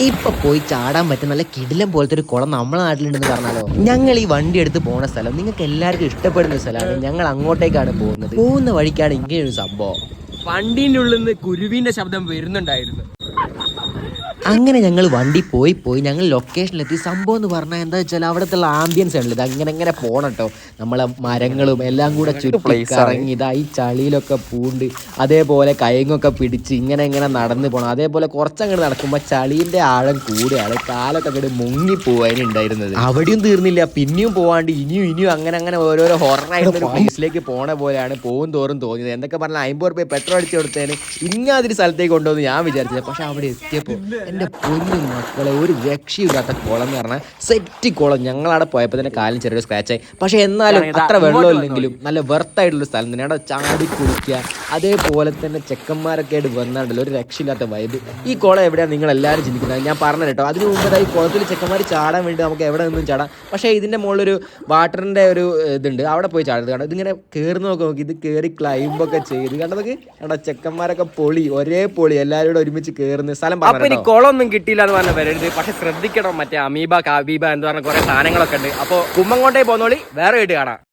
ഇപ്പൊ പോയി ചാടാൻ പറ്റുന്ന നല്ല കിടിലം പോലത്തെ ഒരു കുളം നമ്മളെ നാട്ടിലുണ്ടെന്ന് പറഞ്ഞാലോ? ഞങ്ങൾ ഈ വണ്ടി എടുത്ത് പോണ സ്ഥലം നിങ്ങൾക്ക് എല്ലാവർക്കും ഇഷ്ടപ്പെടുന്ന സ്ഥലമാണ്. ഞങ്ങൾ അങ്ങോട്ടേക്കാണ് പോകുന്നത്. പോകുന്ന വഴിക്കാണ് ഇങ്ങനെ ഒരു സംഭവം. വണ്ടീന്റെ ഉള്ളിൽ നിന്ന് കുരുവിന്റെ ശബ്ദം വരുന്നുണ്ടായിരുന്നു. അങ്ങനെ ഞങ്ങൾ വണ്ടി പോയി പോയി ഞങ്ങൾ ലൊക്കേഷനിലെത്തി സംഭവം എന്ന് പറഞ്ഞാൽ എന്താ വെച്ചാൽ അവിടുത്തെ ആംബിയൻസ് ആണല്ലോ. ഇത് അങ്ങനെ അങ്ങനെ പോണട്ടോ കേട്ടോ നമ്മളെ മരങ്ങളും എല്ലാം കൂടെ ചുറ്റി കറങ്ങി ഇതാ ഈ ചളിയിലൊക്കെ പൂണ്ട് അതേപോലെ കയങ്ങൊക്കെ പിടിച്ച് ഇങ്ങനെ ഇങ്ങനെ നടന്നു പോകണം അതേപോലെ കുറച്ചങ്ങോട്ട് നടക്കുമ്പോൾ ചളീന്റെ ആഴം കൂടുകയാണ് കാലൊക്കെ അങ്ങോട്ട് മുങ്ങി പോവാനുണ്ടായിരുന്നത് അവിടെയും തീർന്നില്ല. പിന്നെയും പോവാണ്ട് ഇനിയും ഇനിയും അങ്ങനെ അങ്ങനെ ഓരോരോ ഹൊറായിട്ടുള്ള പ്ലേസിലേക്ക് പോണ പോലെയാണ് പോകും തോറും തോന്നിയത്. എന്തൊക്കെ പറഞ്ഞാൽ അമ്പത് റുപ്യ പെട്രോൾ അടിച്ചു കൊടുത്തേന് ഇങ്ങാതിരി സ്ഥലത്തേക്ക് കൊണ്ടുവന്ന് ഞാൻ വിചാരിച്ചത്. പക്ഷെ അവിടെ എത്തിയപ്പോൾ എന്റെ പൊന്നു മക്കളെ ഒരു രക്ഷയില്ലാത്ത കുളം എന്ന് പറഞ്ഞാൽ സെറ്റ് കുളം. ഞങ്ങളവിടെ പോയപ്പോൾ തന്നെ കാലിന് ചെറിയൊരു സ്ക്രാച്ചായി പക്ഷേ എന്നാലും അത്ര വെള്ളമില്ലെങ്കിലും നല്ല വെർത്തായിട്ടുള്ള സ്ഥലം തന്നെ അവിടെ ചാടി കുളിക്കുക അതേപോലെ തന്നെ ചെക്കന്മാരൊക്കെ ആയിട്ട് വന്നാണ്ടല്ലോ ഒരു രക്ഷയില്ലാത്ത വൈബ് ഈ കുളം എവിടെയാണ് നിങ്ങൾ എല്ലാവരും ചിന്തിക്കുന്നത്. ഞാൻ പറഞ്ഞു കേട്ടോ. അതിന് മുമ്പ് ഈ കുളത്തിൽ ചെക്കന്മാർ ചാടാൻ വേണ്ടി നമുക്ക് എവിടെ നിന്നും ചാടാം? പക്ഷേ ഇതിന്റെ മുകളിലൊരു വാട്ടറിന്റെ ഒരു ഇതുണ്ട്. അവിടെ പോയി ചാടുന്നത് കാരണം ഇതിങ്ങനെ കയറി നോക്കി നോക്കി. ഇത് കയറി ക്ലൈംബൊക്കെ ചെയ്ത് കണ്ടതൊക്കെ കണ്ടോ ചെക്കന്മാരൊക്കെ പൊളി. ഒരേ പൊളി. എല്ലാവരും കൂടെ ഒരുമിച്ച് കയറുന്ന സ്ഥലം അപ്പൊ ഇനി കുളമൊന്നും കിട്ടിയില്ല എന്ന് പറഞ്ഞാൽ വരരുത്. പക്ഷെ ശ്രദ്ധിക്കണം. മറ്റേ അമീബ കാബീബ എന്ന് പറഞ്ഞ കുറേ സാധനങ്ങളൊക്കെ ഉണ്ട്. അപ്പൊ കുമ്മങ്കോട്ടേ പോന്നോളി. വേറെ വീട്ട് കാണാം.